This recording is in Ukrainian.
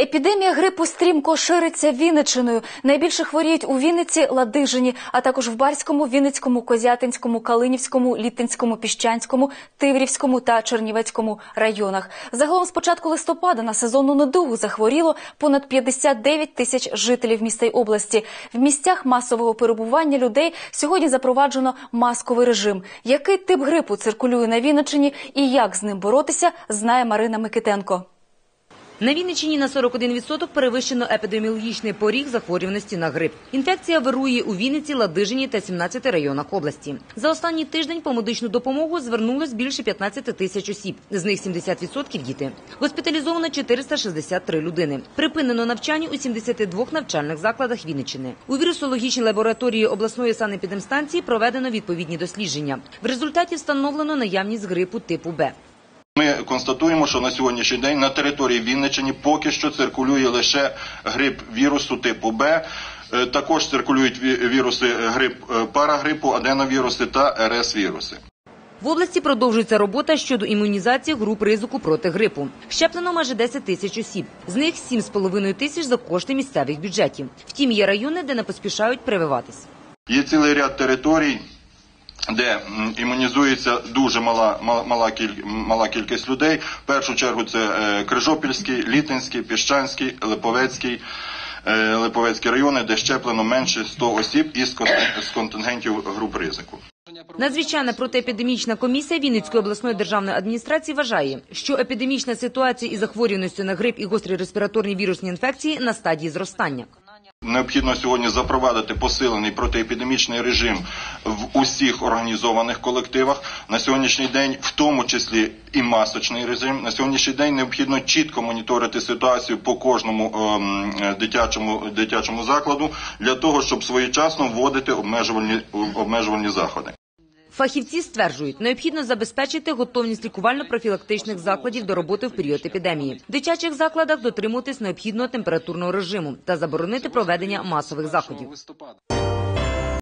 Епідемія грипу стрімко шириться Вінничиною. Найбільше хворіють у Вінниці, Ладижині, а також в Барському, Вінницькому, Козятинському, Калинівському, Літинському, Піщанському, Тиврівському та Чернівецькому районах. Загалом з початку листопада на сезонну недугу захворіло понад 59 тисяч жителів міста й області. В місцях масового перебування людей сьогодні запроваджено масковий режим. Який тип грипу циркулює на Вінничині і як з ним боротися, знає Марина Микитенко. На Вінниччині на 41% перевищено епідеміологічний поріг захворюваності на грип. Інфекція вирує у Вінниці, Ладижині та 17 районах області. За останній тиждень по медичну допомогу звернулось більше 15 тисяч осіб. З них 70% – діти. Госпіталізовано 463 людини. Припинено навчання у 72 навчальних закладах Вінниччини. У вірусологічній лабораторії обласної санепідемстанції проведено відповідні дослідження. В результаті встановлено наявність грипу типу Б. Ми констатуємо, що на сьогоднішній день на території Вінниччини поки що циркулює лише грип вірусу типу Б. Е, Також циркулюють віруси грип е, парагрипу, аденовіруси та РС-віруси. В області продовжується робота щодо імунізації груп ризику проти грипу. Щеплено майже 10 тисяч осіб. З них 7,5 тисяч за кошти місцевих бюджетів. Втім, є райони, де не поспішають прививатись. Є цілий ряд територій, де імунізується дуже мала, мала, кіль- мала кількість людей. В першу чергу це е, Крижопільський, Літинський, Піщанський, Липовецький, е, Липовецький райони, де щеплено менше 100 осіб із кон- контингентів груп ризику. Надзвичайна протиепідемічна комісія Вінницької обласної державної адміністрації вважає, що епідемічна ситуація із захворюваністю на грип і гострі респіраторні вірусні інфекції на стадії зростання. Необхідно сьогодні запровадити посилений протиепідемічний режим в усіх організованих колективах. На сьогоднішній день, в тому числі і масочний режим. На сьогоднішній день необхідно чітко моніторити ситуацію по кожному ем, дитячому дитячому закладу для того, щоб своєчасно вводити обмежувальні обмежувальні заходи. Фахівці стверджують, необхідно забезпечити готовність лікувально-профілактичних закладів до роботи в період епідемії. В дитячих закладах дотримуватись необхідного температурного режиму та заборонити проведення масових заходів.